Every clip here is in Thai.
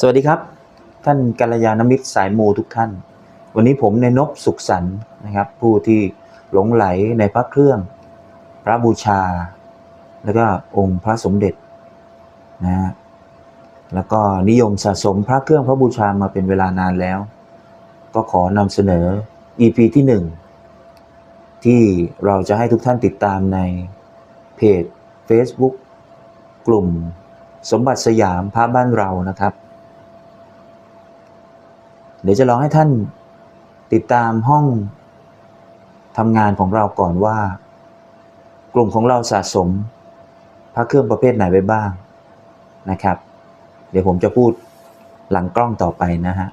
สวัสดีครับ ท่านกัลยาณมิตรสายมูทุกท่าน วันนี้ผมในนบสุขสันนะครับ ผู้ที่หลงไหลในพระเครื่อง พระบูชา แล้วก็องค์พระสมเด็จนะฮะแล้วก็นิยมสะสมพระเครื่องพระบูชามาเป็นเวลานานแล้ว ก็ขอนำเสนอ EP ที่หนึ่งที่เราจะให้ทุกท่านติดตามในเพจ Facebook กลุ่มสมบัติสยามพระบ้านเรานะครับ เดี๋ยวจะลองให้ท่านติดตามห้องทำงานของเราก่อนว่า กลุ่มของเราสะสมพระเครื่องประเภทไหนไปบ้างนะครับ เดี๋ยวผมจะพูดหลังกล้องต่อไปนะฮะ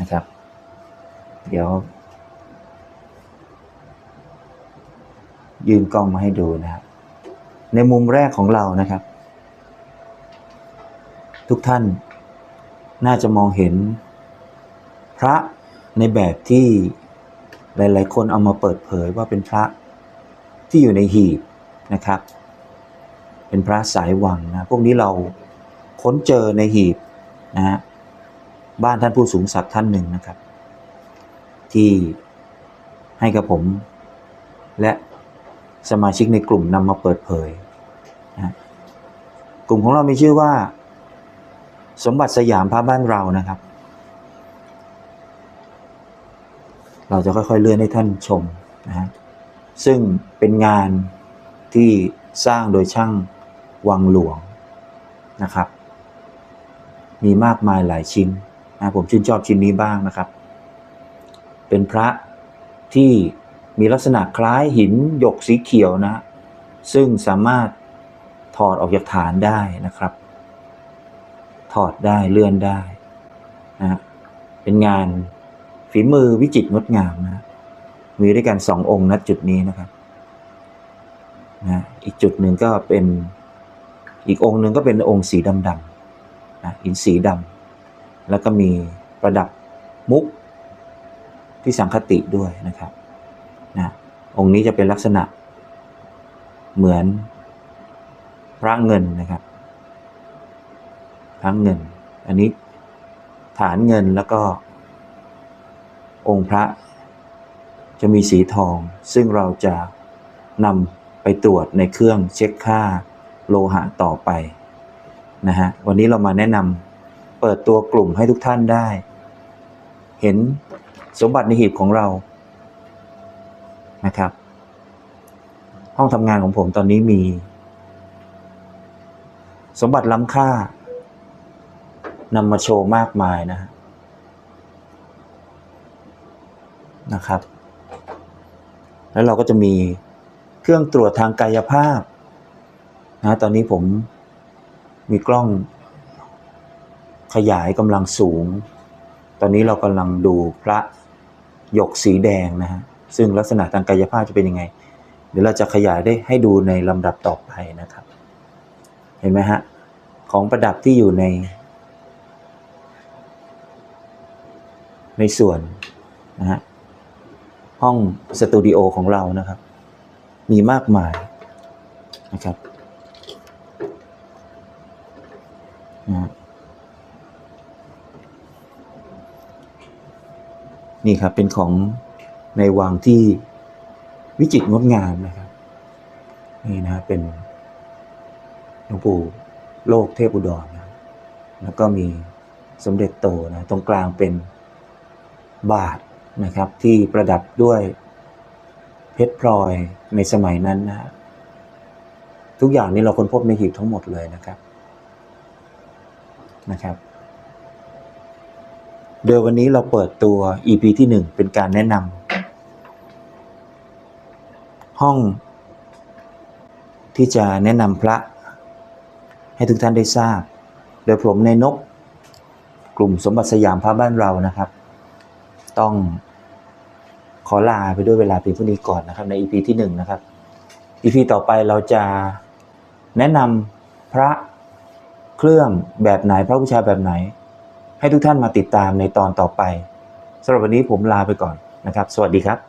นะครับ เดี๋ยว ยืนกล้องมาให้ดูนะครับ ในมุมแรกของเรานะครับ ทุกท่านน่าจะมองเห็น พระในแบบที่หลาย ๆ คนเอามาเปิดเผยว่าเป็นพระที่อยู่ในหีบนะครับ เป็นพระสายวังนะพวกนี้เราค้นเจอในหีบนะฮะบ้านท่านผู้สูงศักดิ์ท่านหนึ่งนะครับ ที่ให้กับผม และสมาชิกในกลุ่มนำมาเปิดเผยนะกลุ่มของเรามีชื่อว่า สมบัติสยามพระบ้านเรานะครับ เราจะค่อยๆเลื่อนให้ท่านชมนะฮะซึ่งเป็นงานที่สร้างโดยช่างวังหลวงนะครับ มีมากมายหลายชิ้นนะผมชื่นชอบชิ้นนี้บ้างนะครับ เป็นพระที่มีลักษณะคล้ายหินหยกสีเขียวนะ ซึ่งสามารถถอดออกจากฐานได้นะครับ ถอดได้เลื่อนได้นะเป็นงาน ฝีมือวิจิตรงดงามนะ มีด้วยกันสององค์ณจุดนี้นะครับนะอีกจุดหนึ่งก็เป็นอีกองค์หนึ่งก็เป็นองค์สีดำๆนะหินสีดำแล้วก็มีประดับมุกที่สังคติด้วยนะครับนะองค์นี้จะเป็นลักษณะเหมือนพระเงินนะครับพระเงิน อันนี้ฐานเงินแล้วก็ องค์พระ จะมีสีทอง ซึ่งเราจะนำไปตรวจในเครื่องเช็คค่าโลหะต่อไปนะฮะวันนี้เรามาแนะนำเปิดตัวกลุ่มให้ทุกท่านได้ เห็นสมบัติในหีบของเรานะครับ ห้องทำงานของผมตอนนี้มี สมบัติล้ำค่านำมาโชว์มากมายนะฮะ นะครับ แล้วเราก็จะมีเครื่องตรวจทางกายภาพนะตอนนี้ผมมีกล้องขยายกำลังสูง ตอนนี้เรากำลังดูพระหยกสีแดงนะฮะ ซึ่งลักษณะทางกายภาพจะเป็นยังไง เดี๋ยวเราจะขยายได้ให้ดูในลำดับต่อไปนะครับ เห็นไหมฮะ ของประดับที่อยู่ใน ในส่วนนะฮะ ห้องสตูดิโอของเรานะครับ มีมากมายนะครับนี่ครับเป็นของในวังที่วิจิตรงดงามนะครับ นี่นะเป็นหลวงปู่โลกเทพอุดรนะแล้วก็มีสมเด็จโตนะตรงกลางเป็นบาท นะครับที่ประดับด้วยเพชรพลอยในสมัยนั้นนะฮะทุกอย่างนี้เราค้นพบในหีบทั้งหมดเลยนะครับนะครับ โดยวันนี้เราเปิดตัว EP ที่หนึ่งเป็นการแนะนำห้องที่จะแนะนำพระ ให้ทุกท่านได้ทราบ โดยผมในนกกลุ่มสมบัติสยามพระบ้านเรานะครับ ต้องขอลาไปด้วยเวลาเพียงเท่านี้ก่อนนะครับ ใน EP ที่หนึ่งนะครับ EP ต่อไปเราจะแนะนำพระเครื่องแบบไหนพระบูชาแบบไหน ให้ทุกท่านมาติดตามในตอนต่อไปสำหรับวันนี้ผมลาไปก่อนนะครับ สวัสดีครับ